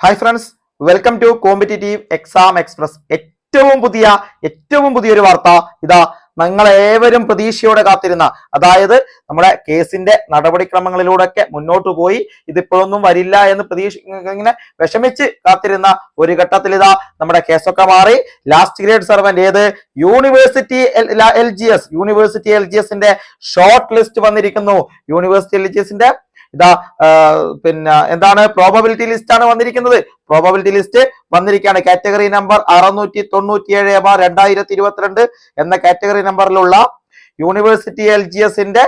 Hi friends welcome to competitive exam express ഏറ്റവും പുതിയ ഏറ്റവും പുതിയൊരു വാർത്ത ഇതാ നിങ്ങൾ ഏവരും പ്രതീക്ഷയോടെ കാത്തിരുന്ന. അതായത് നമ്മുടെ കേസിന്റെ നടപടിക്രമങ്ങളിലൂടെയൊക്കെ മുന്നോട്ട് പോയി ഇതിപ്പോഴൊന്നും വരില്ല എന്ന് പ്രതീക്ഷ ഇങ്ങനെ വിഷമിച്ച് കാത്തിരുന്ന ഒരു ഘട്ടത്തിൽ ഇതാ നമ്മുടെ കേസൊക്കെ മാറി. ലാസ്റ്റ് ഗ്രേഡ് സർവന്റ് ഏത്? University L G S university L G എസിന്റെ ഷോർട്ട് ലിസ്റ്റ് വന്നിരിക്കുന്നു. യൂണിവേഴ്സിറ്റി എൽ ജി എസിന്റെ ഇതാ പിന്നെ എന്താണ്? പ്രോബബിലിറ്റി ലിസ്റ്റ് ആണ് വന്നിരിക്കുന്നത്. പ്രോബബിലിറ്റി ലിസ്റ്റ് വന്നിരിക്കുകയാണ്. കാറ്റഗറി നമ്പർ അറുന്നൂറ്റി തൊണ്ണൂറ്റി ഏഴ് ബാർ രണ്ടായിരത്തി ഇരുപത്തിരണ്ട് എന്ന കാറ്റഗറി നമ്പറിലുള്ള യൂണിവേഴ്സിറ്റി എൽ ജി എസിന്റെ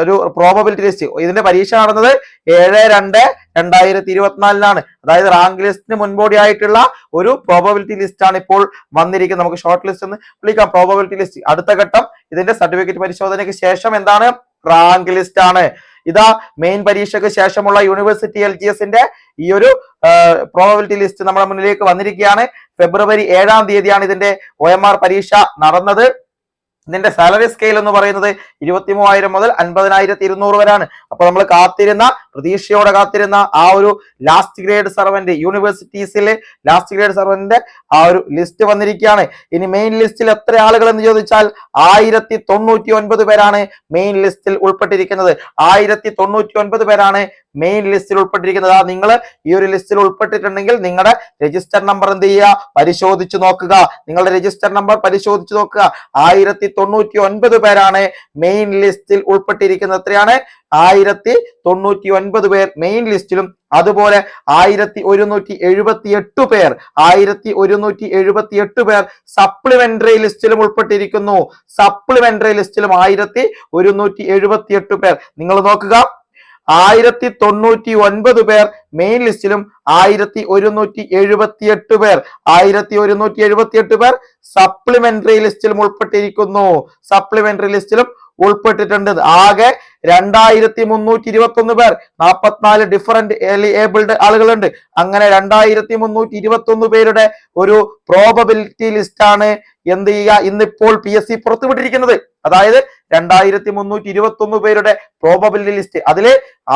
ഒരു പ്രോബബിലിറ്റി ലിസ്റ്റ് ഇതിന്റെ പരീക്ഷ നടന്നത് ഏഴ് രണ്ട് രണ്ടായിരത്തി ഇരുപത്തിനാലിനാണ് അതായത് റാങ്ക് ലിസ്റ്റിന് മുൻപോടിയായിട്ടുള്ള ഒരു പ്രോബബിലിറ്റി ലിസ്റ്റ് ആണ് ഇപ്പോൾ വന്നിരിക്കുന്നത്. നമുക്ക് ഷോർട്ട് ലിസ്റ്റ് എന്ന് വിളിക്കാം. പ്രോബബിലിറ്റി ലിസ്റ്റ് അടുത്ത ഘട്ടം ഇതിന്റെ സർട്ടിഫിക്കറ്റ് പരിശോധനയ്ക്ക് ശേഷം എന്താണ്? റാങ്ക് ലിസ്റ്റ് ആണ്. ഇതാ മെയിൻ പരീക്ഷയ്ക്ക് ശേഷമുള്ള യൂണിവേഴ്സിറ്റി എൽ ജി എസിന്റെ ഈ ഒരു പ്രോബബിലിറ്റി ലിസ്റ്റ് നമ്മുടെ മുന്നിലേക്ക് വന്നിരിക്കുകയാണ്. ഫെബ്രുവരി ഏഴാം തീയതിയാണ് ഇതിന്റെ ഒ എം ആർ പരീക്ഷ നടന്നത്. ഇതിന്റെ സാലറി സ്കെയിൽ എന്ന് പറയുന്നത് ഇരുപത്തി മൂവായിരം മുതൽ അൻപതിനായിരത്തി ഇരുന്നൂറ് വരെയാണ്. അപ്പൊ നമ്മൾ കാത്തിരുന്ന പ്രതീക്ഷയോടെ കാത്തിരുന്ന ആ ഒരു ലാസ്റ്റ് ഗ്രേഡ് സർവന്റ് യൂണിവേഴ്സിറ്റീസിലെ ലാസ്റ്റ് ഗ്രേഡ് സർവന്റിന്റെ ആ ഒരു ലിസ്റ്റ് വന്നിരിക്കുകയാണ്. ഇനി മെയിൻ ലിസ്റ്റിൽ എത്ര ആളുകൾ എന്ന് ചോദിച്ചാൽ ആയിരത്തി തൊണ്ണൂറ്റി ഒൻപത് പേരാണ് മെയിൻ ലിസ്റ്റിൽ ഉൾപ്പെട്ടിരിക്കുന്നത്. ആയിരത്തി തൊണ്ണൂറ്റി ഒൻപത് പേരാണ് മെയിൻ ലിസ്റ്റിൽ ഉൾപ്പെട്ടിരിക്കുന്നത്. ആ നിങ്ങൾ ഈ ഒരു ലിസ്റ്റിൽ ഉൾപ്പെട്ടിട്ടുണ്ടെങ്കിൽ നിങ്ങളുടെ രജിസ്റ്റർ നമ്പർ എന്ത് ചെയ്യുക? പരിശോധിച്ച് നോക്കുക. നിങ്ങളുടെ രജിസ്റ്റർ നമ്പർ പരിശോധിച്ച് നോക്കുക. ആയിരത്തി തൊണ്ണൂറ്റി ഒൻപത് പേരാണ് മെയിൻ ലിസ്റ്റിൽ ഉൾപ്പെട്ടിരിക്കുന്നത്. എത്രയാണ്? ആയിരത്തി തൊണ്ണൂറ്റി ഒൻപത് പേർ മെയിൻ ലിസ്റ്റിലും അതുപോലെ ആയിരത്തി ഒരുന്നൂറ്റി എഴുപത്തി എട്ട് പേർ ആയിരത്തി ഒരുന്നൂറ്റി എഴുപത്തി എട്ട് പേർ സപ്ലിമെന്ററി ലിസ്റ്റിലും ഉൾപ്പെട്ടിരിക്കുന്നു. സപ്ലിമെന്ററി ലിസ്റ്റിലും ആയിരത്തി ഒരുന്നൂറ്റി എഴുപത്തി എട്ട് പേർ. നിങ്ങൾ നോക്കുക ആയിരത്തി തൊണ്ണൂറ്റി ഒൻപത് പേർ മെയിൻ ലിസ്റ്റിലും ആയിരത്തി ഒരുന്നൂറ്റി എഴുപത്തി എട്ട് പേർ. ആയിരത്തി ഒരുന്നൂറ്റി എഴുപത്തി എട്ട് പേർ സപ്ലിമെന്ററി ലിസ്റ്റിലും ഉൾപ്പെട്ടിരിക്കുന്നു. സപ്ലിമെന്ററി ലിസ്റ്റിലും ഉൾപ്പെട്ടിട്ടുണ്ട്. ആകെ രണ്ടായിരത്തി മുന്നൂറ്റി ഇരുപത്തി ഒന്ന് പേർ നാൽപ്പത്തിനാല് ഡിഫറെന്റ് ഏബിൾഡ് ആളുകളുണ്ട്. അങ്ങനെ രണ്ടായിരത്തി മുന്നൂറ്റി ഇരുപത്തി ഒന്ന് പേരുടെ ഒരു പ്രോബബിലിറ്റി ലിസ്റ്റാണ് എന്ത് ചെയ്യുക? ഇന്നിപ്പോൾ പി എസ് സി പുറത്തുവിട്ടിരിക്കുന്നത്. അതായത് രണ്ടായിരത്തി മുന്നൂറ്റി ഇരുപത്തി ഒന്ന് പേരുടെ പ്രോബബിലിറ്റി ലിസ്റ്റ് അതിൽ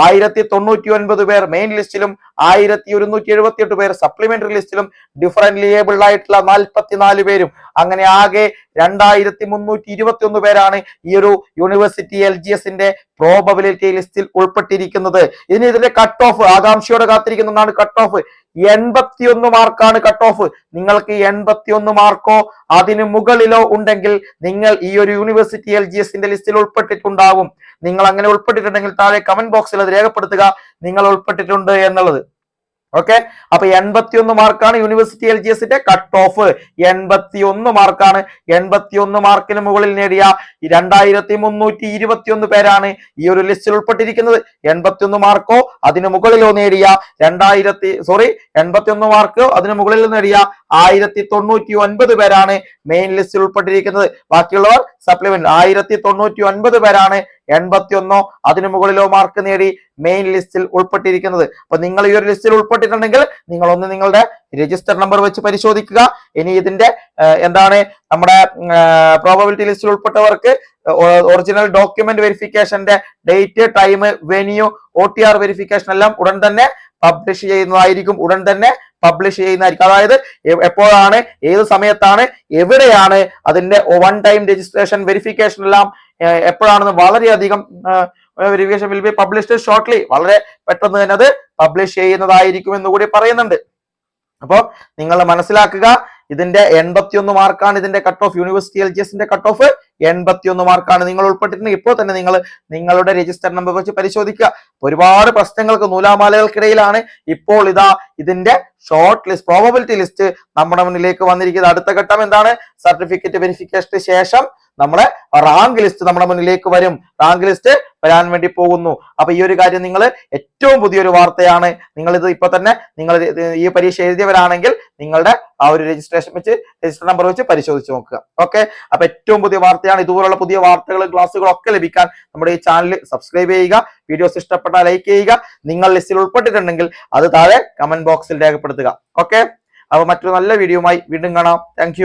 ആയിരത്തി തൊണ്ണൂറ്റി ഒൻപത് പേർ മെയിൻ ലിസ്റ്റിലും ആയിരത്തി ഒരുന്നൂറ്റി എഴുപത്തി എട്ട് പേർ സപ്ലിമെന്ററി ലിസ്റ്റിലും ഡിഫറെന്റ് ലിയേബിൾ ആയിട്ടുള്ള നാൽപ്പത്തിനാല് പേരും. അങ്ങനെ ആകെ രണ്ടായിരത്തി മുന്നൂറ്റി ഇരുപത്തി ഒന്ന് പേരാണ് ഈ ഒരു യൂണിവേഴ്സിറ്റി എൽ ജി എസിന്റെ പ്രോബബിലിറ്റി ലിസ്റ്റിൽ ഉൾപ്പെട്ടിരിക്കുന്നത്. ഇനി ഇതിന്റെ കട്ട് ഓഫ് ആകാംക്ഷയോടെ കാത്തിരിക്കുന്നതാണ് കട്ട് ഓഫ് എൺപത്തിയൊന്ന് മാർക്കാണ് കട്ട് ഓഫ് നിങ്ങൾക്ക് എൺപത്തിയൊന്ന് മാർക്കോ അതിന് മുകളിലോ ഉണ്ടെങ്കിൽ നിങ്ങൾ ഈ ഒരു യൂണിവേഴ്സിറ്റി എൽ ജി എസിന്റെ ലിസ്റ്റിൽ ഉൾപ്പെട്ടിട്ടുണ്ടാവും നിങ്ങൾ അങ്ങനെ ഉൾപ്പെട്ടിട്ടുണ്ടെങ്കിൽ താഴെ കമന്റ് ബോക്സിൽ അത് രേഖപ്പെടുത്തുക. നിങ്ങൾ ഉൾപ്പെട്ടിട്ടുണ്ട് എന്നുള്ളത്. ഓക്കെ അപ്പൊ എൺപത്തിയൊന്ന് മാർക്കാണ് യൂണിവേഴ്സിറ്റി എൽ ജി എസിന്റെ കട്ട് ഓഫ് എൺപത്തിയൊന്ന് മാർക്കാണ്. എൺപത്തിയൊന്ന് മാർക്കിന് മുകളിൽ നേടിയ രണ്ടായിരത്തി മുന്നൂറ്റി ഇരുപത്തിയൊന്ന് പേരാണ് ഈ ഒരു ലിസ്റ്റിൽ ഉൾപ്പെട്ടിരിക്കുന്നത്. എൺപത്തിയൊന്ന് മാർക്കോ അതിന് മുകളിലോ നേടിയ രണ്ടായിരത്തി സോറി എൺപത്തിയൊന്ന് മാർക്കോ അതിന് മുകളിൽ നേടിയ ആയിരത്തി തൊണ്ണൂറ്റി ഒൻപത് പേരാണ് മെയിൻ ലിസ്റ്റിൽ ഉൾപ്പെട്ടിരിക്കുന്നത്. ബാക്കിയുള്ളവർ സപ്ലിമെന്റ് ആയിരത്തി തൊണ്ണൂറ്റി ഒൻപത് പേരാണ് എൺപത്തിയൊന്നോ അതിനു മുകളിലോ മാർക്ക് നേടി മെയിൻ ലിസ്റ്റിൽ ഉൾപ്പെട്ടിരിക്കുന്നത്. അപ്പൊ നിങ്ങൾ ഈ ഒരു ലിസ്റ്റിൽ ഉൾപ്പെട്ടിട്ടുണ്ടെങ്കിൽ നിങ്ങൾ ഒന്ന് നിങ്ങളുടെ രജിസ്റ്റർ നമ്പർ വെച്ച് പരിശോധിക്കുക. ഇനി ഇതിന്റെ എന്താണ് നമ്മുടെ പ്രോബബിലിറ്റി ലിസ്റ്റിൽ ഉൾപ്പെട്ടവർക്ക് original document വെരിഫിക്കേഷന്റെ date time venue O T R verification എല്ലാം ഉടൻ തന്നെ പബ്ലിഷ് ചെയ്യുന്നതായിരിക്കും. ഉടൻ തന്നെ പബ്ലിഷ് ചെയ്യുന്നതായിരിക്കും. അതായത് എപ്പോഴാണ് ഏത് സമയത്താണ് എവിടെയാണ് അതിന്റെ വൺ ടൈം രജിസ്ട്രേഷൻ വെരിഫിക്കേഷൻ എല്ലാം എപ്പോഴാണെന്ന് വളരെയധികം verification will be published shortly വളരെ പെട്ടെന്ന് തന്നെ അത് പബ്ലിഷ് ചെയ്യുന്നതായിരിക്കും എന്ന് കൂടി പറയുന്നുണ്ട്. അപ്പോൾ നിങ്ങൾ മനസ്സിലാക്കുക ഇതിന്റെ എൺപത്തിയൊന്ന് മാർക്കാണ് ഇതിന്റെ cut off university L G എസിന്റെ കട്ട് ഓഫ് എൺപത്തിയൊന്ന് മാർക്കാണ് നിങ്ങൾ ഉൾപ്പെട്ടിട്ടുണ്ട് ഇപ്പോൾ തന്നെ നിങ്ങൾ നിങ്ങളുടെ രജിസ്റ്റർ നമ്പർ വെച്ച് പരിശോധിക്കുക. ഒരുപാട് പ്രശ്നങ്ങൾക്ക് നൂലാമാലകൾക്കിടയിലാണ് ഇപ്പോൾ ഇതാ ഇതിന്റെ ഷോർട്ട് ലിസ്റ്റ് പ്രോബബിലിറ്റി ലിസ്റ്റ് നമ്മുടെ മുന്നിലേക്ക് വന്നിരിക്കുന്നത്. അടുത്ത ഘട്ടം എന്താണ്? സർട്ടിഫിക്കറ്റ് വെരിഫിക്കേഷന് ശേഷം നമ്മളെ റാങ്ക് ലിസ്റ്റ് നമ്മുടെ മുന്നിലേക്ക് വരും. റാങ്ക് ലിസ്റ്റ് വരാൻ വേണ്ടി പോകുന്നു. അപ്പൊ ഈ ഒരു കാര്യം നിങ്ങൾ ഏറ്റവും പുതിയൊരു വാർത്തയാണ്. നിങ്ങൾ ഇത് ഇപ്പൊ തന്നെ നിങ്ങൾ ഈ പരീക്ഷ എഴുതിയവരാണെങ്കിൽ നിങ്ങളുടെ ആ ഒരു രജിസ്ട്രേഷൻ വെച്ച് രജിസ്റ്റർ നമ്പർ വെച്ച് പരിശോധിച്ച് നോക്കുക. ഓക്കെ അപ്പൊ ഏറ്റവും പുതിയ വാർത്തയാണ്. ഇതുപോലുള്ള പുതിയ വാർത്തകൾ ക്ലാസ്സുകളും ഒക്കെ ലഭിക്കാൻ നമ്മുടെ ഈ ചാനൽ സബ്സ്ക്രൈബ് ചെയ്യുക. വീഡിയോസ് ഇഷ്ടപ്പെട്ടാൽ ലൈക്ക് ചെയ്യുക. നിങ്ങൾ ലിസ്റ്റിൽ ഉൾപ്പെട്ടിട്ടുണ്ടെങ്കിൽ അത് താഴെ കമന്റ് ബോക്സിൽ രേഖപ്പെടുത്തുക. ഓക്കെ അപ്പൊ മറ്റൊരു നല്ല വീഡിയോയുമായി വീണ്ടും കാണാം. താങ്ക്